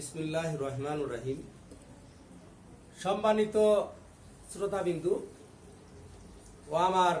বিসমুল্লাহ রহমান রাহিম। সম্মানিত শ্রোতাবিন্দু ও আমার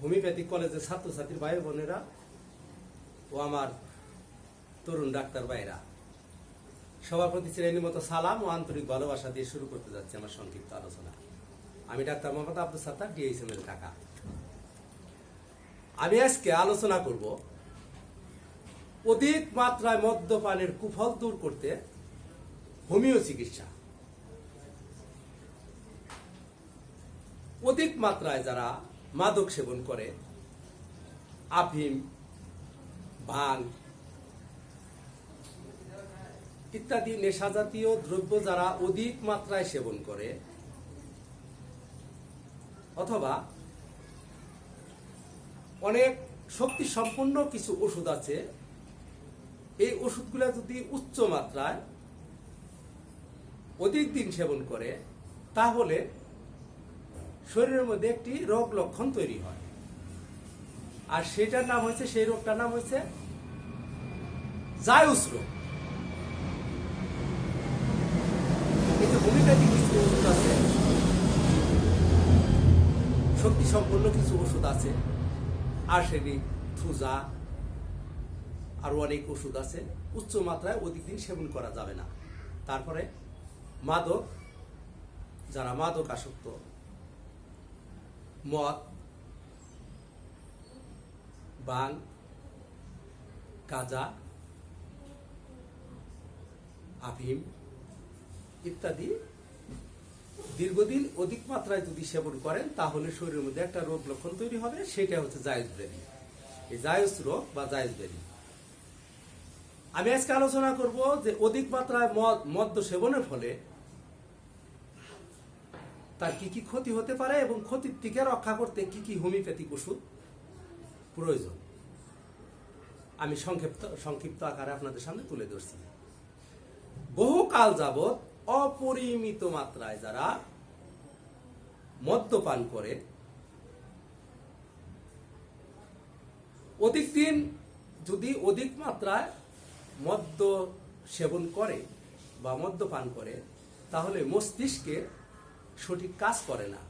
হোমিওপ্যাথিক কলেজের ছাত্রছাত্রী ভাই বোনেরা ও আমার তরুণ ডাক্তার ভাইরা, সবার প্রতি শ্রেণির মতো সালাম ও আন্তরিক ভালোবাসা দিয়ে শুরু করতে যাচ্ছি আমার সংক্ষিপ্ত আলোচনা। আমি ডাক্তার মোহাম্মদ আব্দুল সাত্তার ডিএইচএম ঢাকা। আমি আজকে আলোচনা করব অধিক মাত্রায় মদ্যপানের কুফল দূর করতে হোমিও চিকিৎসা। অধিক মাত্রায় যারা মাদক সেবন করে, আফিম, ভাং ইত্যাদি নেশা জাতীয় দ্রব্য যারা অধিক মাত্রায় সেবন করে, অথবা অনেক শক্তি সম্পন্ন কিছু ওষুধ আছে, এই ওষুধগুলো যদি উচ্চ মাত্রায় অধিক দিন সেবন করে, তাহলে শরীরের মধ্যে একটি রোগ লক্ষণ তৈরি হয়। আর সেটার নাম হয়েছে, সেই রোগটার নাম হয়েছে জায়ুস রোগ। হোমিওপ্যাথিক কিছু ওষুধ আছে শক্তি সম্পন্ন কিছু ওষুধ আছে, আর্সেনিক, থুজা আরও অনেক ওষুধ আছে, উচ্চ মাত্রায় অধিক দিন সেবন করা যাবে না। তারপরে মাদক, যারা মাদক আসক্ত। মদ, বান গাঁজা আফিম ইত্যাদি দীর্ঘদিন অধিক মাত্রায় যদি সেবন করেন, তাহলে শরীরের মধ্যে একটা রোগ লক্ষণ তৈরি হবে, সেটা হচ্ছে জায়জ বেরি এই জায়জ রোগ বা জায়জ বেরি আমি আজকে আলোচনা করব যে অধিক মাত্রায় মদ, মদ্য সেবনের ফলে তার কি কি ক্ষতি হতে পারে এবং ক্ষতির থেকে রক্ষা করতে কি কি হোমিওপ্যাথিক ওষুধ প্রয়োজন? আমি সংক্ষিপ্ত সংক্ষিপ্ত আকারে আপনাদের সামনে তুলে ধরছি। বহুকাল যাবৎ অপরিমিত মাত্রায় যারা মদ্যপান করে, অধিক দিন যদি অধিক মাত্রায় মদ্য সেবন করে বা মদ্যপান করে, তাহলে মস্তিষ্কে সঠিক কাজ করে না।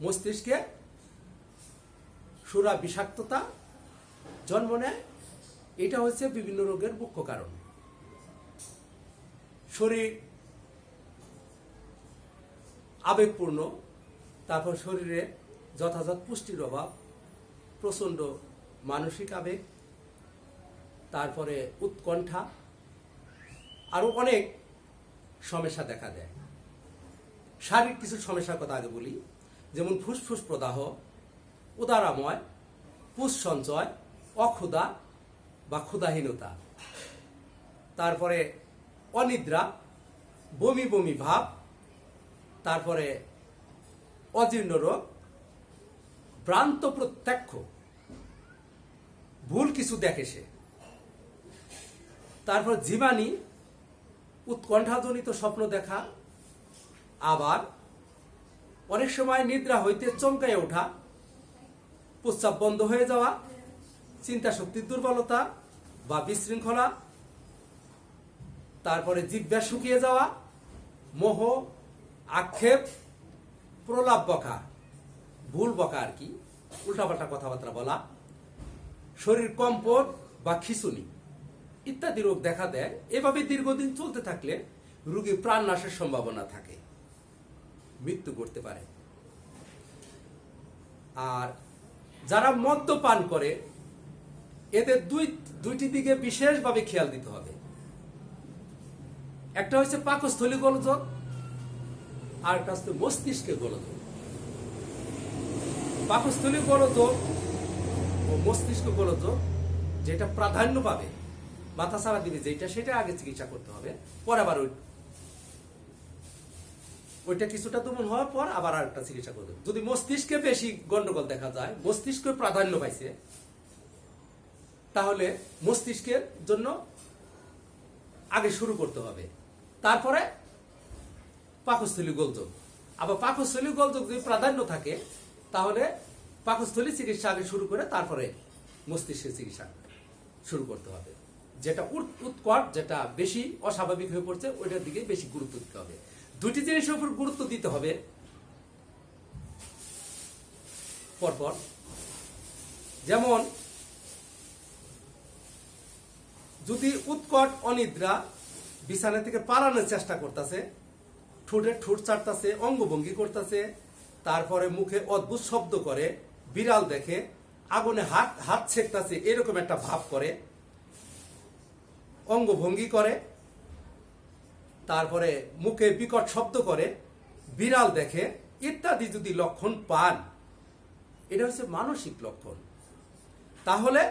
মস্তিষ্কে সুরা বিষাক্ততা জন্ম নেয়। এটা হচ্ছে বিভিন্ন রোগের মুখ্য কারণ। শরীর আবেগপূর্ণ, তারপর শরীরে যথাযথ পুষ্টির অভাব, প্রচণ্ড মানসিক আবেগ, তারপরে উৎকণ্ঠা, আরও অনেক সমস্যা দেখা দেয়। শারীরিক কিছু সমস্যার কথা আগে বলি। যেমন ফুসফুস প্রদাহ, উদারাময়, পুষ সঞ্চয় অক্ষুদা বা ক্ষুদাহীনতা তারপরে অনিদ্রা, বমি বমি ভাব, তারপরে অজীর্ণ রোগ, ভ্রান্ত প্রত্যক্ষ। ভুল কিছু দেখে সে। তারপর জীবাণী, উৎকণ্ঠাজনিত স্বপ্ন দেখা আবার অনেক সময় নিদ্রা হইতে চমকায় ওঠা প্রস্রাব বন্ধ হয়ে যাওয়া চিন্তা শক্তির দুর্বলতা বা বিশৃঙ্খলা, তারপরে জিজ্ঞা শুকিয়ে যাওয়া, মোহ, আক্ষেপ, প্রলাপ বকা, ভুল বকা আর কি, উল্টাপাল্টা কথাবার্তা বলা, শরীর কম্পন বা খিচুনি ইত্যাদি রোগ দেখা দেয়। এভাবে দীর্ঘদিন চলতে থাকলে রোগী প্রাণ নাশের সম্ভাবনা থাকে। মৃত্যু করতে পারে। আর যারা মদ্যপান করে, এদের দুই, দুইটি দিকে বিশেষভাবে খেয়াল দিতে হবে। একটা হচ্ছে পাকস্থলী গোলযোগ, আর একটা হচ্ছে মস্তিষ্কের গোলযোগ। পাকস্থলী গোলযোগ ও মস্তিষ্ক গোলযোগ যেটা প্রাধান্য পাবে, মাথা সারা দিবে যেটা, সেটা আগে চিকিৎসা করতে হবে, পরে আবার ওইটা কিছুটা দমন হওয়ার পর আবার আরেকটা চিকিৎসা করতে হবে যদি মস্তিষ্কে বেশি গন্ডগোল দেখা যায় মস্তিষ্ক প্রাধান্য পাইছে, তাহলে মস্তিষ্কের জন্য আগে শুরু করতে হবে। তারপরে পাকস্থলী গোলযোগ। আবার পাকস্থলী গোলযোগ যদি প্রাধান্য থাকে, তাহলে পাকস্থলী চিকিৎসা আগে শুরু করে তারপরে মস্তিষ্কের চিকিৎসা শুরু করতে হবে। যেটা উৎ- উৎকট, যেটা বেশি অস্বাভাবিক হয়ে পড়ছে, ওইটার দিকে বেশি গুরুত্ব দিতে হবে। দুটি জিনিসের উপর গুরুত্ব দিতে হবে। পরপর। যেমন, যদি উৎকট অনিদ্রা বিছানা থেকে পালানোর চেষ্টা করতেছে ঠোঁটে ঠোঁট চাটতেছে, অঙ্গভঙ্গি করতেছে, তারপরে মুখে অদ্ভুত শব্দ করে, বিড়াল দেখে, আগুনে হাত হাত ছেকতেছে, এরকম একটা ভাব করে, অঙ্গভঙ্গি করে তারপরে মুখে বিকট শব্দ করে, বিড়াল দেখে, ইত্যাদি যদি লক্ষণ পান, এটা হচ্ছে মানসিক লক্ষণ। তাহলে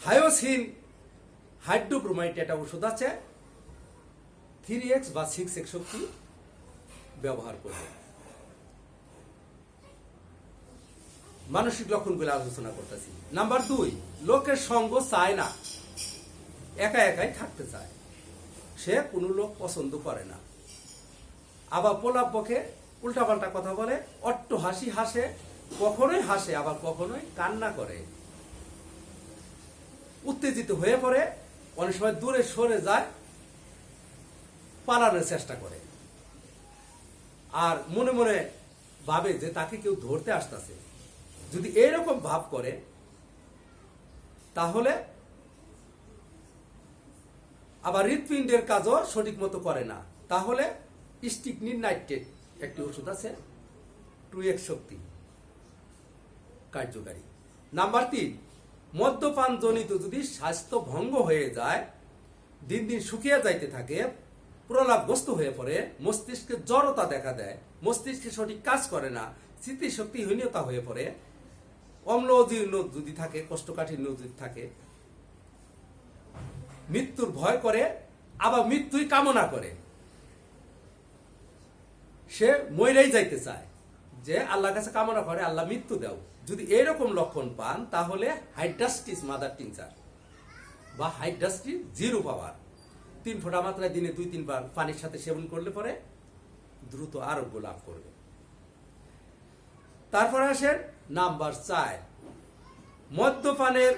হায়োসিন, হাইড্রোক্রোমাইট একটা ওষুধ আছে, থ্রি এক্স বা সিক্স এক্স শক্তি ব্যবহার করবে। মানসিক লক্ষণগুলো আলোচনা করতেছি। নাম্বার দুই, লোকের সঙ্গ চায় না, একা একাই থাকতে চায়। সে কোনো লোক পছন্দ করে না। আবার পোলাপ পক্ষে উল্টাপাল্টা কথা বলে, অট্ট হাসি হাসে, কখনোই হাসে, আবার কখনোই কান্না করে। উত্তেজিত হয়ে পড়ে, অনেক সময় দূরে সরে যায়, পালানোর চেষ্টা করে। আর মনে মনে ভাবে যে তাকে কেউ ধরতে আসতেছে। যদি এইরকম ভাব করে, তাহলে আবার হৃৎপিণ্ডের কাজও সঠিক মতো করে না। তাহলে স্টিকনিন নাইট্রেট একটি ওষুধ আছে, টু এক শক্তি, কার্যকারী। নাম্বার তিন মদ্যপান জনিত যদি স্বাস্থ্য ভঙ্গ হয়ে যায়, দিন দিন শুকিয়ে যাইতে থাকে, প্রলাপগ্রস্ত হয়ে পড়ে, মস্তিষ্কে জড়তা দেখা দেয়, মস্তিষ্কে সঠিক কাজ করে না, স্মৃতিশক্তিহীনতা হয়ে পড়ে অম্ল যদি থাকে, কোষ্ঠকাঠিন্য যদি থাকে মৃত্যুর ভয় করে, আবার মৃত্যুই কামনা করে। সে মইরাই যাইতে চায় যে আল্লাহর কাছে কামনা করে, আল্লাহ মৃত্যু দাও। যদি এরকম লক্ষণ পান, তাহলে হাইড্রাস্টিস মাদার টিংচার বা হাইড্রাস্টিস জিরো পাওয়ার তিন ফোঁটা মাত্রায় দিনে দুই, তিনবার পানির সাথে সেবন করলে পরে দ্রুত আরোগ্য লাভ করবে। তারপরে আসেন নাম্বার চার, মদ্যপানের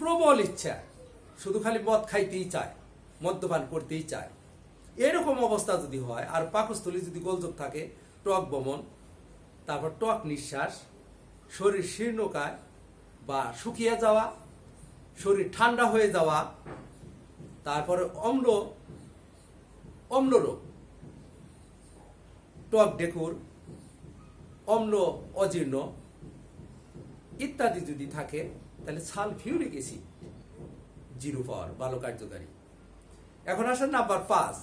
প্রবল ইচ্ছা। শুধু খালি মদ খাইতেই চায়, মদ্যপান করতেই চায়। এরকম অবস্থা যদি হয়, আর পাকস্থলী যদি গোলযোগ থাকে, টক বমন, তারপর টক নিঃশ্বাস, শরীর শীর্ণকায় বা শুকিয়ে যাওয়া, শরীর ঠান্ডা হয়ে যাওয়া, তারপরে অম্ল অম্ল রোগ, টক ডেকুর, অম্ল অজীর্ণ ইত্যাদি যদি থাকে, তাহলে সালফিউরিক অ্যাসিড জিরো পাওয়ার ভালো কার্যকারী। এখন আসেন নাম্বার পাঁচ।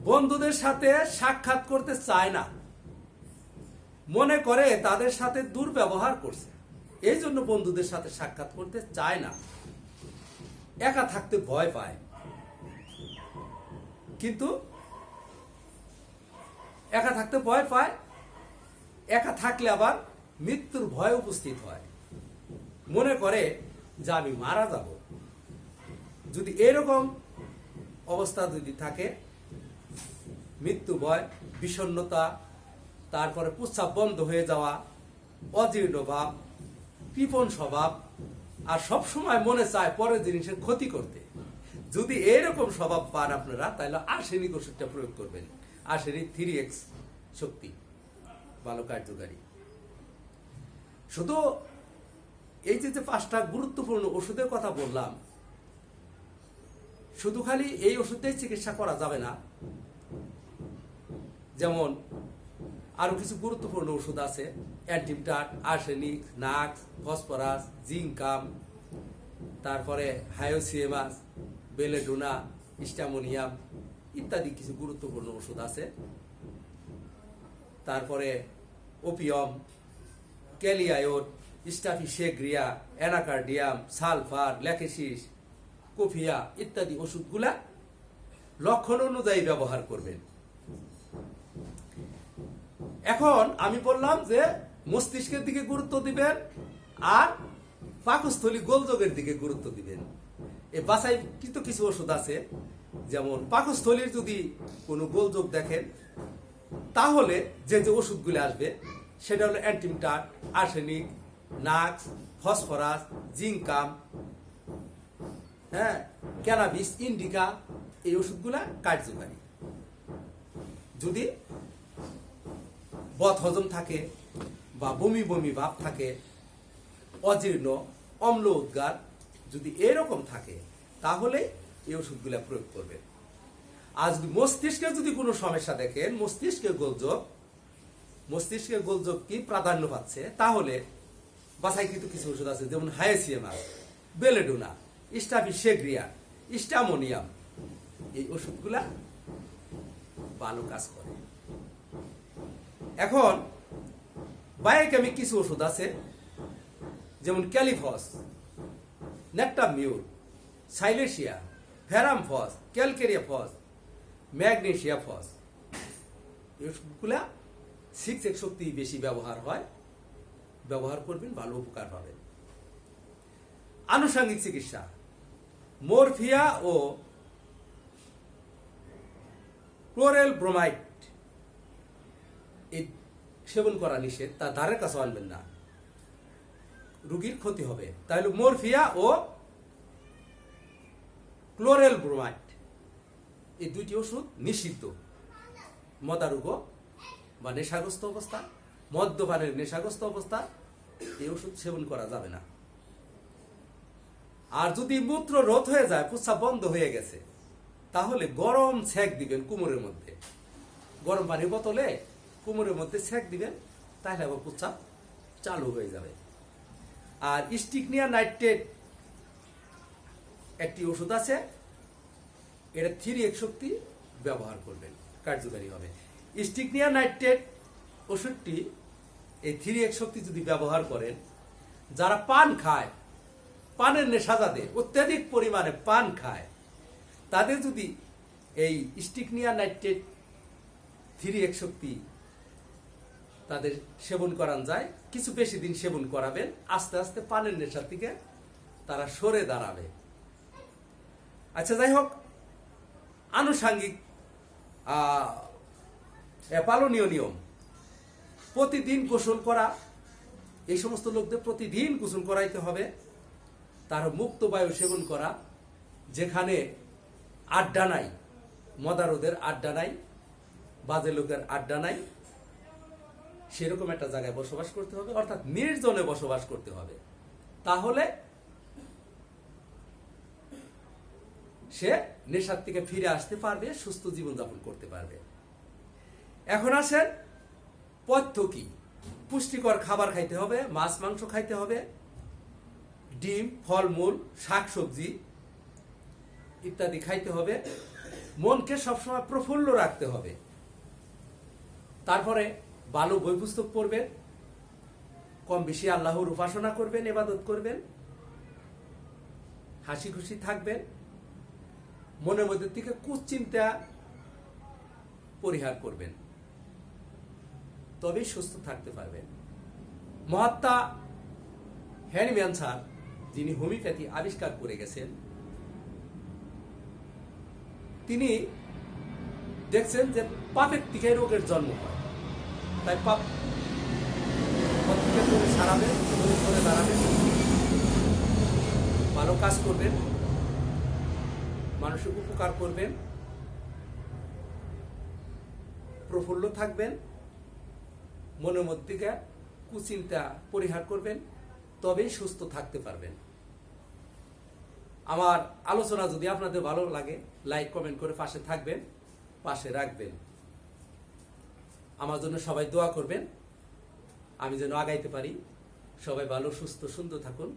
বন্ধুদের সাথে সাক্ষাৎ করতে চায় না। মনে করে তাদের সাথে দুর্ব্যবহার করছে। এই জন্য বন্ধুদের সাথে সাক্ষাৎ করতে চায় না। একা থাকতে ভয় পায়। কিন্তু একা থাকতে ভয় পায়। একা থাকলে আবার মৃত্যুর ভয় উপস্থিত হয়। মনে করে যে আমি মারা যাব। যদি এরকম অবস্থা যদি থাকে, মৃত্যু ভয়, বিষণ্ণতা, তারপরে প্রস্রাব বন্ধ হয়ে যাওয়া, অজীর্ণ ভাব কৃপণ স্বভাব, আর সব সময় মনে চায় পরের জিনিসের ক্ষতি করতে। যদি এরকম স্বভাব পান আপনারা, তাহলে আর্সেনিক ওষুধটা প্রয়োগ করবেন। আর্সেনিক থ্রি এক্স শক্তি, ভালো কার্যকারী। শুধু এই যে পাঁচটা গুরুত্বপূর্ণ ওষুধের কথা বললাম, শুধু খালি এই ওষুধেই চিকিৎসা করা যাবে না। যেমন আরও কিছু গুরুত্বপূর্ণ ওষুধ আছে antim tart arsenic nux phosphorus zincum তারপরে হায়োসিয়েমাস বেলেডোনা, স্টামোনিয়াম ইত্যাদি কিছু গুরুত্বপূর্ণ ওষুধ আছে। তারপরে opium kali iod staphysagria, anacardium, sulphur, lachesis, coffea ইত্যাদি ওষুধগুলা লক্ষণ অনুযায়ী ব্যবহার করবেন। এখন আমি বললাম যে মস্তিষ্কের দিকে গুরুত্ব দিবেন আর পাকস্থলী গোলযোগের দিকে গুরুত্ব দিবেন। এ বাসায় কিন্তু কিছু ওষুধ আছে, যেমন পাকস্থলীর যদি কোনো গোলযোগ দেখেন, তাহলে যে যে ওষুধগুলি আসবে, সেটা হলো antim tart arsenic nux phosphorus zincum হ্যাঁ ক্যানাবিস ইন্ডিকা এই ওষুধগুলা কার্যকারী। যদি বদ হজম থাকে বা বমি বমি ভাব থাকে, অজীর্ণ, অম্ল উদ্গার যদি এরকম থাকে, তাহলে এই ওষুধগুলা প্রয়োগ করবেন। আর যদি মস্তিষ্কে যদি কোনো সমস্যা দেখেন, মস্তিষ্কে গোলযোগ মস্তিষ্কে গোলযোগ কি প্রাধান্য পাচ্ছে? তাহলে বাছাইকৃত কিছু ওষুধ আছে, যেমন হায়াসিয়ামাস, বেলেডোনা, স্টাফিসেগ্রিয়া, স্টামোনিয়াম। এই ওষুধগুলা ভালো কাজ করে। এখন, বায়োকেমিক কিছু ওষুধ আছে, যেমন kali phos নেকটামিউর silicea ferrum phos calcarea phos magnesia phos এই ওষুধগুলা সিক্স শক্তি বেশি ব্যবহার হয়। ব্যবহার করবেন ভালো উপকার পাবেন। আনুষঙ্গিক চিকিৎসা। মরফিয়া ও ক্লোরেল ব্রোমাইড এই সেবন করা নিষেধ, তা ধারের কাছে আনবেন না। রুগীর ক্ষতি হবে। তাহলে মরফিয়া ও ক্লোরেল ব্রোমাইড এই দুইটি ওষুধ নিষিদ্ধ। মদারুগ বা নেশাগ্রস্ত অবস্থা। মদ্যপানের নেশাগ্রস্ত অবস্থা, এই ওষুধ সেবন করা যাবে না। আর যদি মূত্র রোধ হয়ে যায় প্রস্রাব বন্ধ হয়ে গেছে, তাহলে গরম ছ্যাক দিবেন কুমোরের মধ্যে। গরম পানির বোতলে কুমোরের মধ্যে ছ্যাক দিবেন, তাহলে আবার প্রস্রাব চালু হয়ে যাবে। আর স্টিকনিয়া নাইট্রেট একটি ওষুধ আছে, এটা থ্রি এক শক্তি ব্যবহার করবেন, কার্যকারী হবে। স্টিকনিয়া নাইট্রেট ওষুধটি এই থ্রি এক শক্তি যদি ব্যবহার করেন, যারা পান খায়, পানের নেশা যাদের, অত্যাধিক পরিমাণে পান খায়, তাদের যদি এই স্টিকনিয়া নাইট্রেট থ্রি এক শক্তি তাদের সেবন করান যায়, কিছু বেশি দিন সেবন করাবেন, আস্তে আস্তে পানের নেশার থেকে তারা সরে দাঁড়াবে। আচ্ছা যাই হোক, আনুষাঙ্গিক পালনীয় নিয়ম। প্রতিদিন গোসল করা, এই সমস্ত লোকদের প্রতিদিন গোসল করাইতে হবে, তার মুক্ত বায়ু সেবন করা, যেখানে আড্ডা নাই, মদারোদের আড্ডা নাই, বাজে লোকের আড্ডা নাই, সেরকম একটা জায়গায় বসবাস করতে হবে, অর্থাৎ নির্জনে বসবাস করতে হবে। তাহলে সে নেশার থেকে ফিরে আসতে পারবে, সুস্থ জীবনযাপন করতে পারবে। এখন আসেন পথ্য কি? পুষ্টিকর খাবার খাইতে হবে, মাছ, মাংস খাইতে হবে, ডিম ফলমূল শাকসবজি ইত্যাদি খাইতে হবে। মনকে সবসময় প্রফুল্ল রাখতে হবে। তারপরে ভালো বই পুস্তক পড়বেন, কম বেশি আল্লাহর উপাসনা করবেন এবাদত করবেন হাসি খুশি থাকবেন, মনের মধ্যে থেকে কুচিন্তা পরিহার করবেন। তবেই সুস্থ থাকতে পারবেন। মহাত্মা হ্যানিম্যান স্যার, যিনি হোমিওপ্যাথি আবিষ্কার করে গেছেন, তিনি দেখছেন যে পাপের থেকে রোগের জন্ম হয়। তাই পাপ সারাবেন করে দাঁড়াবেন। ভালো কাজ করবেন, মানুষের উপকার করবেন, প্রফুল্ল থাকবেন। মনের মধ্যে কুচিন্তা পরিহার করবেন, তবেই সুস্থ থাকতে পারবেন। আমার আলোচনা যদি আপনাদের ভালো লাগে, লাইক, কমেন্ট করে পাশে থাকবেন, পাশে রাখবেন। আমার জন্য সবাই দোয়া করবেন। আমি যেন আগাইতে পারি। সবাই ভালো, সুস্থ, সুন্দর থাকুন।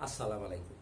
আসসালামু আলাইকুম।